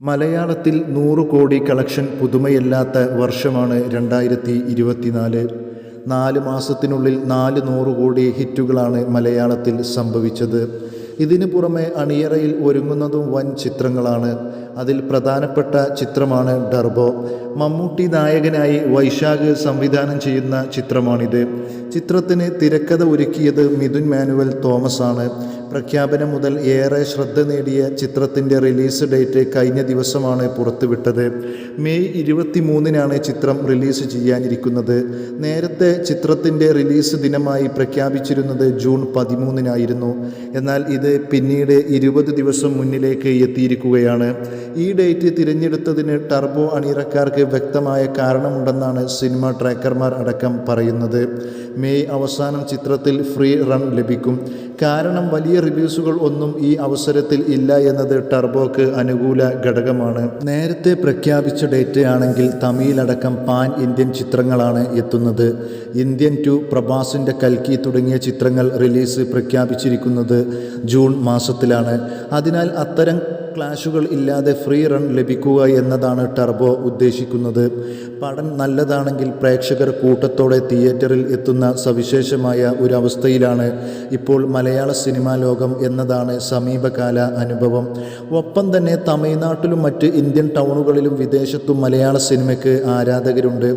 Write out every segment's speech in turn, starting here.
മലയാളത്തിൽ നൂറ് കോടി കളക്ഷൻ പുതുമയല്ലാത്ത വർഷമാണ് രണ്ടായിരത്തി ഇരുപത്തിനാല്. നാല് മാസത്തിനുള്ളിൽ നാല് നൂറ് കോടി ഹിറ്റുകളാണ് മലയാളത്തിൽ സംഭവിച്ചത്. ഇതിനു പുറമെ അണിയറയിൽ ഒരുങ്ങുന്നതും വൻ ചിത്രങ്ങളാണ്. അതിൽ പ്രധാനപ്പെട്ട ചിത്രമാണ് ഡർബോ. മമ്മൂട്ടി നായകനായി വൈശാഖ് സംവിധാനം ചെയ്യുന്ന ചിത്രമാണിത്. ചിത്രത്തിന് തിരക്കഥ ഒരുക്കിയത് മിഥുൻ മാനുവൽ തോമസ് ആണ്. പ്രഖ്യാപനം മുതൽ ഏറെ ശ്രദ്ധ നേടിയ ചിത്രത്തിന്റെ റിലീസ് ഡേറ്റ് കഴിഞ്ഞ ദിവസമാണ് പുറത്തുവിട്ടത്. മെയ് ഇരുപത്തി മൂന്നിനാണ് ചിത്രം റിലീസ് ചെയ്യാനിരിക്കുന്നത്. നേരത്തെ ചിത്രത്തിന്റെ റിലീസ് ദിനമായി പ്രഖ്യാപിച്ചിരുന്നത് ജൂൺ പതിമൂന്നിനായിരുന്നു. എന്നാൽ ഇത് പിന്നീട് ഇരുപത് ദിവസം മുന്നിലേക്ക് എത്തിയിരിക്കുകയാണ്. ഈ ഡേറ്റ് തിരഞ്ഞെടുത്തതിന് ടർബോ അണിയറക്കാർക്ക് വ്യക്തമായ കാരണമുണ്ടെന്നാണ് സിനിമ ട്രാക്കർമാർ അടക്കം പറയുന്നത്. മെയ് അവസാനം ചിത്രത്തിൽ ഫ്രീ റൺ ലഭിക്കും. കാരണം വലിയ റിവ്യൂസുകൾ ഒന്നും ഈ അവസരത്തിൽ ഇല്ല എന്നത് ടർബോക്ക് അനുകൂല ഘടകമാണ്. നേരത്തെ പ്രഖ്യാപിച്ച ഡേറ്റ് ആണെങ്കിൽ തമിഴിലടക്കം പാൻ ഇന്ത്യൻ ചിത്രങ്ങളാണ് എത്തുന്നത്. ഇന്ത്യൻ ടു പ്രഭാസിന്റെ കൽക്കി തുടങ്ങിയ ചിത്രങ്ങൾ റിലീസ് പ്രഖ്യാപിച്ചിരിക്കുന്നത് ജൂൺ മാസത്തിലാണ്. അതിനാൽ അത്തരം ക്ലാഷുകൾ ഇല്ലാതെ ഫ്രീ റൺ ലഭിക്കുക എന്നതാണ് ടർബോ ഉദ്ദേശിക്കുന്നത്. പടം നല്ലതാണെങ്കിൽ പ്രേക്ഷകർ കൂട്ടത്തോടെ തിയേറ്ററിൽ എത്തുന്ന സവിശേഷമായ ഒരു അവസ്ഥയിലാണ് ഇപ്പോൾ മലയാള സിനിമാ ലോകം എന്നതാണ് സമീപകാല അനുഭവം. ഒപ്പം തന്നെ തമിഴ്നാട്ടിലും മറ്റ് ഇന്ത്യൻ ടൗണുകളിലും വിദേശത്തും മലയാള സിനിമയ്ക്ക് ആരാധകരുണ്ട്.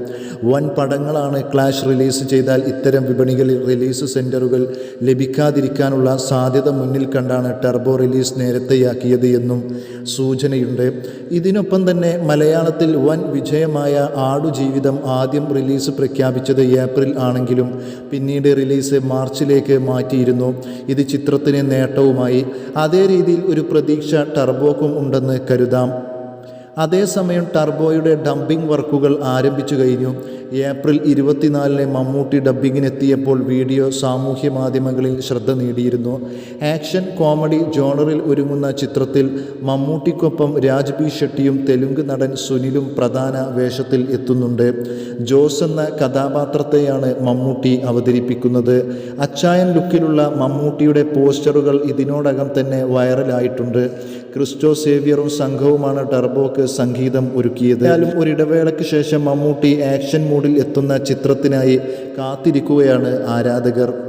വൻ പടങ്ങളാണ് ക്ലാഷ് റിലീസ് ചെയ്താൽ ഇത്തരം വിപണികളിൽ റിലീസ് സെന്ററുകൾ ലഭിക്കാതിരിക്കാനുള്ള സാധ്യത മുന്നിൽ കണ്ടാണ് ടർബോ റിലീസ് നേരത്തെയാക്കിയത് എന്നും സൂചനയുണ്ട്. ഇതിനൊപ്പം തന്നെ മലയാളത്തിൽ വൻ വിജയമായ ആടുജീവിതം ആദ്യം റിലീസ് പ്രഖ്യാപിച്ചത് ഏപ്രിൽ ആണെങ്കിലും പിന്നീട് റിലീസ് മാർച്ചിലേക്ക് മാറ്റിയിരുന്നു. ഇത് ചിത്രത്തിന് നേട്ടവുമായി. അതേ രീതിയിൽ ഒരു പ്രതീക്ഷ ടർബോക്കും ഉണ്ടെന്ന് കരുതാം. അതേസമയം ടർബോയുടെ ഡംപിംഗ് വർക്കുകൾ ആരംഭിച്ചു കഴിഞ്ഞു. ഏപ്രിൽ ഇരുപത്തിനാലിന് മമ്മൂട്ടി ഡബ്ബിങ്ങിനെത്തിയപ്പോൾ വീഡിയോ സാമൂഹ്യ മാധ്യമങ്ങളിൽ ശ്രദ്ധ നേടിയിരുന്നു. ആക്ഷൻ കോമഡി ജോണറിൽ ഒരുങ്ങുന്ന ചിത്രത്തിൽ മമ്മൂട്ടിക്കൊപ്പം രാജ് ബി ഷെട്ടിയും തെലുങ്ക് നടൻ സുനിലും പ്രധാന വേഷത്തിൽ എത്തുന്നുണ്ട്. ജോസ് എന്ന കഥാപാത്രത്തെയാണ് മമ്മൂട്ടി അവതരിപ്പിക്കുന്നത്. അച്ചായൻ ലുക്കിലുള്ള മമ്മൂട്ടിയുടെ പോസ്റ്ററുകൾ ഇതിനോടകം തന്നെ വൈറലായിട്ടുണ്ട്. ക്രിസ്റ്റോ സേവ്യറും സംഘവുമാണ് ടർബോക്ക് സംഗീതം ഒരുക്കിയത്. എന്നാലും ഒരിടവേളയ്ക്ക് ശേഷം മമ്മൂട്ടി ആക്ഷൻ മൂഡിൽ എത്തുന്ന ചിത്രത്തിനായി കാത്തിരിക്കുകയാണ് ആരാധകർ.